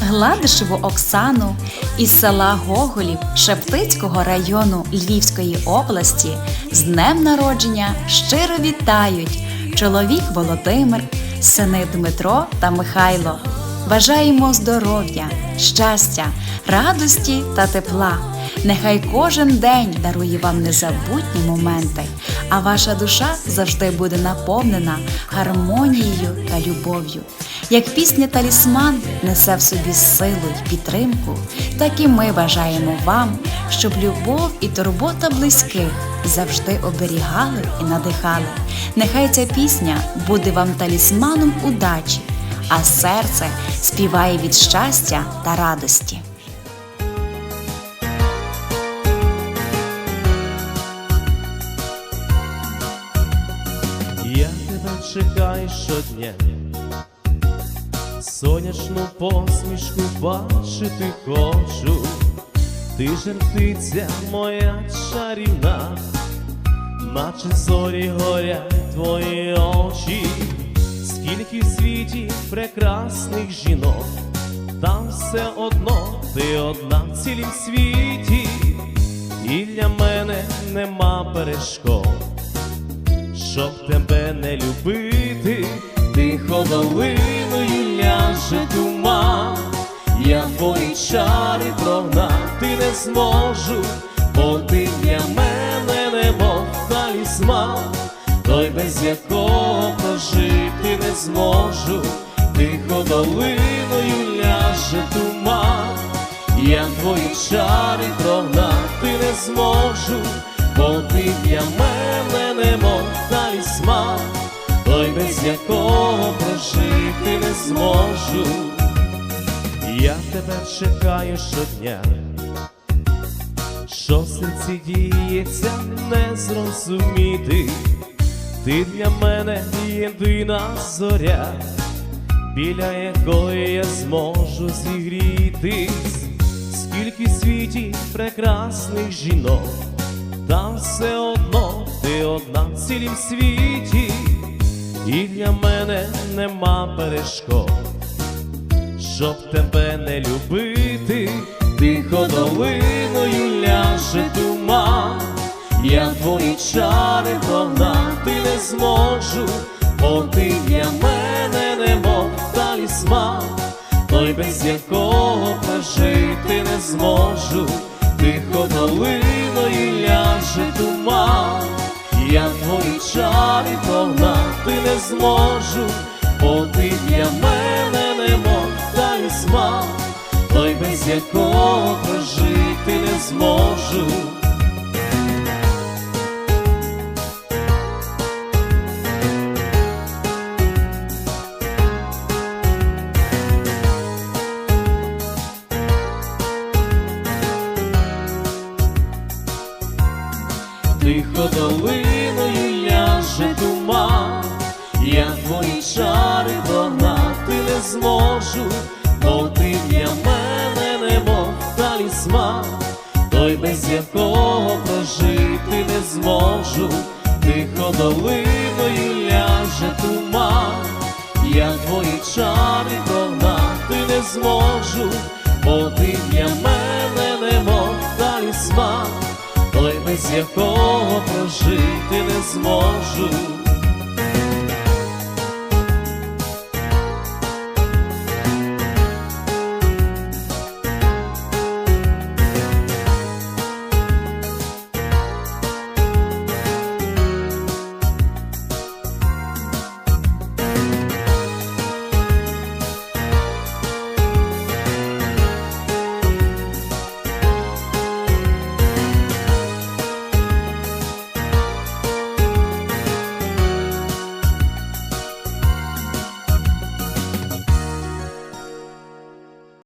Гладишеву Оксану із села Гоголів Шептицького району Львівської області з днем народження щиро вітають чоловік Володимир, сини Дмитро та Михайло. Бажаємо здоров'я, щастя, радості та тепла. Нехай кожен день дарує вам незабутні моменти, а ваша душа завжди буде наповнена гармонією та любов'ю. Як пісня Талісман несе в собі силу й підтримку, так і ми бажаємо вам, щоб любов і турбота близьких завжди оберігали і надихали. Нехай ця пісня буде вам талісманом удачі, а серце співає від щастя та радості. Я щодня, сонячну посмішку бачити хочу, ти жертиця моя чарівна, наче зорі горять твої очі, скільки в світі прекрасних жінок, там все одно ти одна в цілім світі, і для мене нема перешкод щоб тебе не любити, тихо долиною ляже туман, я твої чари прогнати не зможу, бо ти для мене немов талісман, той без якого прожити не зможу, тихо долиною ляже туман, я твої чари прогнати не зможу, бо ти для мене без якого прожити не зможу. Я тебе чекаю щодня, що в серці діється, не зрозуміти, ти для мене єдина зоря, біля якої я зможу зігрітись, скільки в світі прекрасних жінок, там все одно ти одна в цілім світі, і для мене нема перешкод щоб тебе не любити, тихо долиною ляже туман, я твої чари прогнати не зможу, бо ти для мене немов талісман, той без якого прожити не зможу, зможу, бо ти для мене немов талісман, той без якого прожити не зможу. Тихо долиною зможу, бо ти для мене немов талісман, той без якого прожити не зможу, тихо долиною ляже туман, я твої чари догнати не зможу, бо ти для мене немов талісман. Той без якого прожити не зможу.